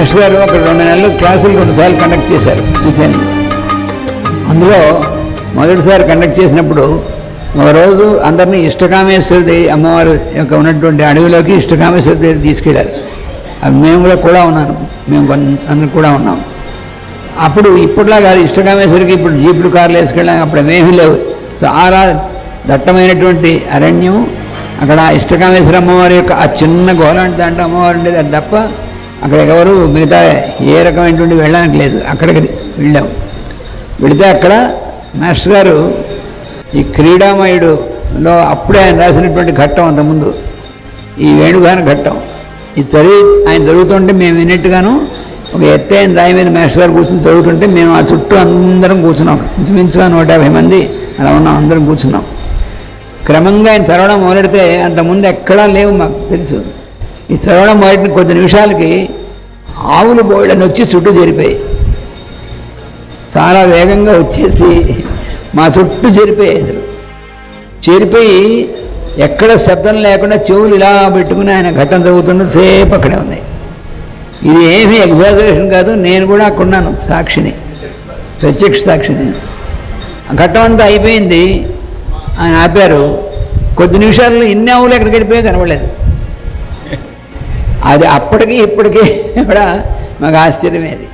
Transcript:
Master గారు ఒక రెండు నెలలు క్లాసులు రెండుసార్లు కండక్ట్ చేశారు. శ్రీశైలం అందులో మొదటిసారి కండక్ట్ చేసినప్పుడు ఒకరోజు అందరినీ ఇష్టకామేశ్వరి అమ్మవారి యొక్క ఉన్నటువంటి అడవిలోకి ఇష్టకామేశ్వరి దగ్గర తీసుకెళ్ళారు మేము కూడా కూడా ఉన్నాను మేము అందరం కూడా ఉన్నాం. అప్పుడు ఇప్పటిలా కాదు ఇష్టకామేశ్వరికి ఇప్పుడు జీపులు కార్లు వేసుకెళ్ళాం. అప్పుడు ఏమీ లేవు. చాలా దట్టమైనటువంటి అరణ్యం అక్కడ ఇష్టకామేశ్వర అమ్మవారి యొక్క ఆ చిన్న గోలాంటి దాంట్లో అమ్మవారు ఉండేది. అది తప్ప అక్కడ ఎవరు మిగతా ఏ రకమైనటువంటి వెళ్ళడానికి లేదు. అక్కడికి వెళ్ళాం. వెళితే అక్కడ మాస్టర్ గారు ఈ క్రీడామయుడులో అప్పుడే ఆయన రాసినటువంటి ఘట్టం అంతకుముందు ఈ వేణుగాన ఘట్టం. ఇది చదివి ఆయన చదువుతుంటే మేము విన్నట్టుగాను ఒక ఎత్తైన రాయి మీద మాస్టర్ గారు కూర్చొని చదువుతుంటే మేము ఆ చుట్టూ అందరం కూర్చున్నాం. ఇంచుమించుగా నూట యాభై మంది అలా ఉన్నాం అందరం కూర్చున్నాం. క్రమంగా ఆయన చదవడం మొదలెడితే అంతకుముందు ఎక్కడా లేవు మాకు తెలుసు. ఈ చదవడం మొదలెట్టిన కొద్ది నిమిషాలకి ఆవులు బోళ్ళని వచ్చి చుట్టూ జరిపాయి. చాలా వేగంగా వచ్చేసి మా చుట్టూ చేరిపోయాయి అసలు. చేరిపోయి ఎక్కడ శబ్దం లేకుండా చెవులు ఇలా పెట్టుకుని ఆయన ఘట్టం చదువుతున్న సేపు అక్కడే ఉన్నాయి. ఇది ఏమీ ఎగ్జాజరేషన్ కాదు నేను కూడా అక్కడున్నాను సాక్షిని ప్రత్యక్ష సాక్షిని. ఆ ఘట్టం అంతా అయిపోయింది. ఆయన ఆపారు. కొద్ది నిమిషాల్లో ఇన్ని ఆవులు ఎక్కడికి వెళ్ళిపోయా కనబడలేదు. అది అప్పటికి ఇప్పటికీ కూడా మాకు ఆశ్చర్యమేది